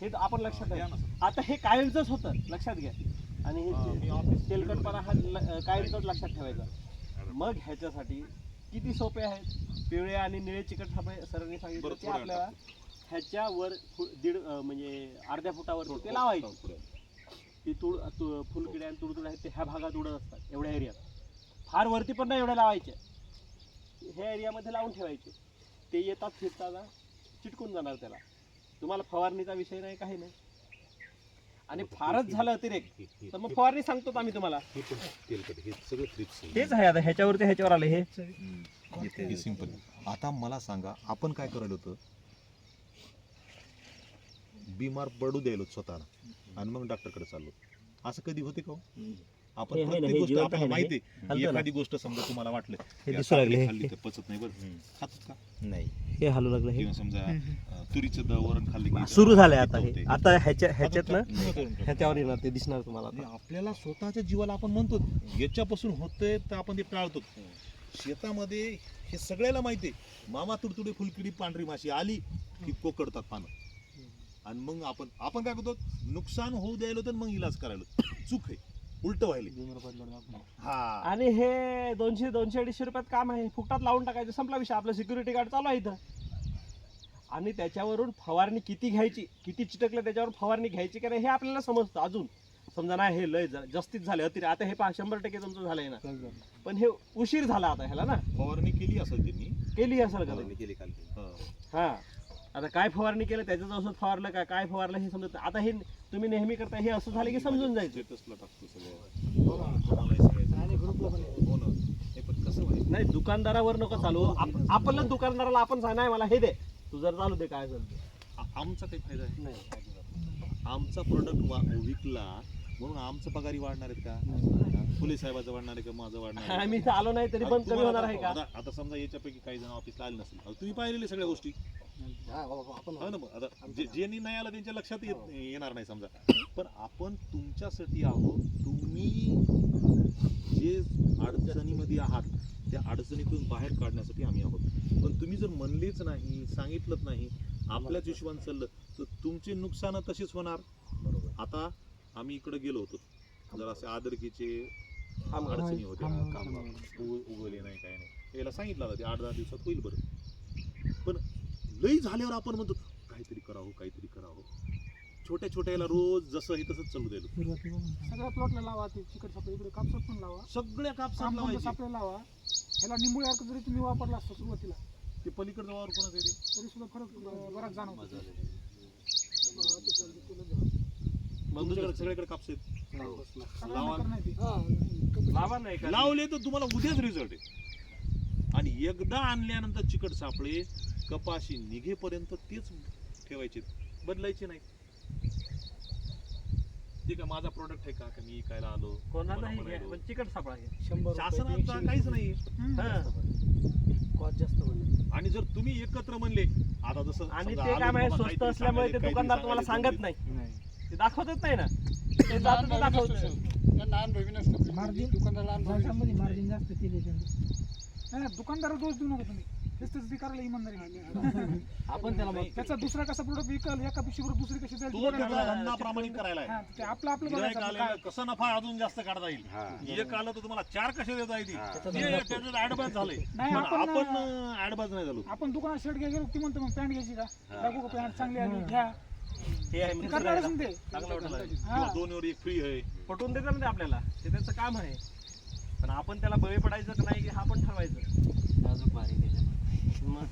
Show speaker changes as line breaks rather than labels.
हे आपण लक्षात
घ्या.
आता हे कायमचंच होतं लक्षात घ्या. आणि
हा,
तेलकटपणा हा कायमचाच लक्षात ठेवायचा. मग ह्याच्यासाठी किती सोपे आहेत? पिवळे आणि निळे चिकट सापळे सरांनी सांगितलं. ते आपल्याला ह्याच्यावर दीड म्हणजे अर्ध्या फुटावर ते लावायचे. ती तुळ फुलकिड्या आणि तुडतुड आहेत ते ह्या भागात उडत असतात एवढ्या एरियात फार वरती पण नाही एवढ्या लावायचे ह्या एरियामध्ये लावून ठेवायचे. ते येतात फिरताना चिटकून जाणार त्याला. तुम्हाला फवारणीचा विषय नाही काही नाही. आणि फारच झालं अतिरेक. तर मग फवारणी सांगतो आम्ही तुम्हाला.
हे पण तेलकट हे सगळं थ्रिप्स
तेच आहे आता ह्याच्यावरती ह्याच्यावर आले हे.
हे सिंपल आता मला सांगा आपण काय करायला होतं? बिमार पडू द्यायलो स्वतःला. आणि मग डॉक्टरकडे चाललो. असं कधी होते का हो? आपण
हे
प्रत्येक
हे
गोष्ट आपल्याला माहिती
हे?
आहे. एखादी गोष्ट समजा तुम्हाला वाटलं
हे
या
दिसू लागले, हे-
खाल्ली
हे.
तर पचत नाही बरं. खातात का?
नाही.
हे हलू लागलं
किंवा समजा तुरीचं द वरण खाल्ले की
सुरू झालंय आता हे. आता ह्याच्या ह्याच्यात ना? ह्याच्यावर येणार ते दिसणार तुम्हाला
आणि. आपल्याला स्वतःच्या जीवाला आपण म्हणतो याच्यापासून होतंय तर आपण ते टाळतो. शेतामध्ये हे सगळ्याला माहिती आहे. मामा तुडतुडी फुलकिडी पांढरी माशी आली की कोकडतात पानं. आणि मग आपण आपण काय करतो? नुकसान होऊ द्यायला तर मग इलाज करायला. चूक आहे. उलट व्हायला. हा.
आणि हे दोनशे दोनशे अडीचशे रुपयात काम आहे. फुकटात लावून टाकायचं. संपला विषय. आपलं सिक्युरिटी गार्ड चालू आहे इथं. आणि त्याच्यावरून फवारणी किती घ्यायची? किती चिटकलं त्याच्यावर फवारणी घ्यायची का नाही हे आपल्याला समजतं अजून. समजा नाही हे लय जा- जास्तीच झाले. अतिरे आता हे पहा शंभर टक्के तुमचं झालंय ना. पण हे उशीर झाला आता ह्याला ना.
फवारणी केली असेल त्यांनी.
केली असेल का
केली काल
हा.
आता काय फवारणी केलं त्याचं औषध फवारलं का काय फवारलं हे समजत. आता हे तुम्ही नेहमी करता हे असं झालं की समजून जायचं.
कोणालाही सांगायचं. हो हे
नाही दुकानदारावर नको चालू. आप- आपलं दुकानदाराला आपण सांग नाही मला हे दे. तू जर चालू दे काय.
आ- आमचा काही फायदा आहे?
नाही.
आमचा प्रोडक्ट विकला म्हणून आमचं पगारी वाढणार आहेत का? फुले साहेबाचं वाढणार आहे का? माझं वाढणार आहे?
आम्ही इथं आलो नाही तरी पण
आता
कमी होणार आहे का?
आता समजा याच्यापैकी काही जण ऑफिसला आले नसेल तुम्ही पाहिलेले सगळ्या गोष्टी. हो ना मग आता जे- ज्यांनी नाही आलं त्यांच्या लक्षात येत येणार नाही समजा. पण आपण तुमच्यासाठी आहोत तुम्ही जे अडचणीमध्ये आहात त्या अडचणीतून बाहेर काढण्यासाठी आम्ही आहोत. पण तुम्ही जर म्हणलेच नाही सांगितलंच नाही आपल्याच हिशोबाने चाललं तर तुमचे नुकसान तशीच होणार.
बरोबर.
आता आम्ही इकडे गेलो होतो. जर असे आदरकीचे. अडचणी होत्या. काम उग- उगवले नाही काय नाही. याला सांगितलं ते आठ दहा दिवसात होईल बरं. पण लई झाल्यावर आपण म्हणतो काहीतरी करावं काहीतरी करावं. छोट्या छोट्या याला रोज जसं आहे तसंच चालू द्यायला.
सगळ्या प्लॉटला लावा ते चिकट सापळे इकडे कापसात पण लावा.
सगळ्या कापसात लावायचे.
सापळे लावा. ह्याला निंबोळी अर्क जरी तुम्ही वापरला असता सुरुवातीला
ते पलीकडचं वावर कोणाचं आहे ते?
तरी सुद्धा फरक अं, बराच जाणवतो.
मग तुमच्याकडे सगळ्याकडे कापस आहेत? लावा.
नाही ते.
लावा नाही का?
लावले तर तुम्हाला उद्याच रिझल्ट आहे. आणि एकदा आणल्यानंतर चिकट सापळे कपाशी निघेपर्यंत तेच ठेवायचे बदलायचे नाही. ते का माझा प्रोडक्ट आहे का? का मी इकायला आलो?
कोणालाही घ्या. पण चिकट सापळा घ्या.
शंभर
शासनाचा काहीच नाही.
हा.
कॉस्ट जास्त म्हणजे
आणि जर तुम्ही एकत्र म्हणले आता जसं
आणि
समजा
ते
आलो
काय माहिती स्वस्त
काहीतरी
असल्यामुळे ते
सांगायले,
दुकानदार तुम्हाला सांगत नाही. ते दाखवतच नाही ना. ते जातं ते दाखवत
मार्जिन?
भाषामध्ये मार्जिन जास्त केले त्यांनी.
नाही नाही, दुकानदार दोष देऊ नका तुम्ही. तेच विकारायला इमानदारी. नाही.
आपण त्याला मग
त्याचा दुसरा कसा प्रोडक्ट विकल एका पिशवीवर दुसरी कशी जाईल
तो त्याचा. धंदा प्रामाणिक करायला
हा, ते आपलं आपलं
गिऱ्हाईक
बघायचं
आलेलं कसा नफा अजून जास्त काढता येईल. एक आलं तर तुम्हाला चार कसे देता येतील? ऍडव्हान्स झालंय
नाही,
पण
आपण-
आपण ऍडव्हान्स नाही झालो.
आपण दुकानात शर्ट घ्या गेलो ती म्हणतो मग पॅन्ट घ्यायची का? दाखवू का पॅन्ट चांगली आली घ्या.
हे आहे मित्र
करणारच
राहायला.
ना ते.
चांगलं वाटलं.
किंवा
हा.
दोन वर एक फ्री आहे.
पटवून देतात ना ते आपल्याला. ते त्याचं काम आहे. पण आपण त्याला बळी पडायचं का नाही हे हा पण ठरवायचं. नाजूक भारी त्याच्यामध्ये. मग.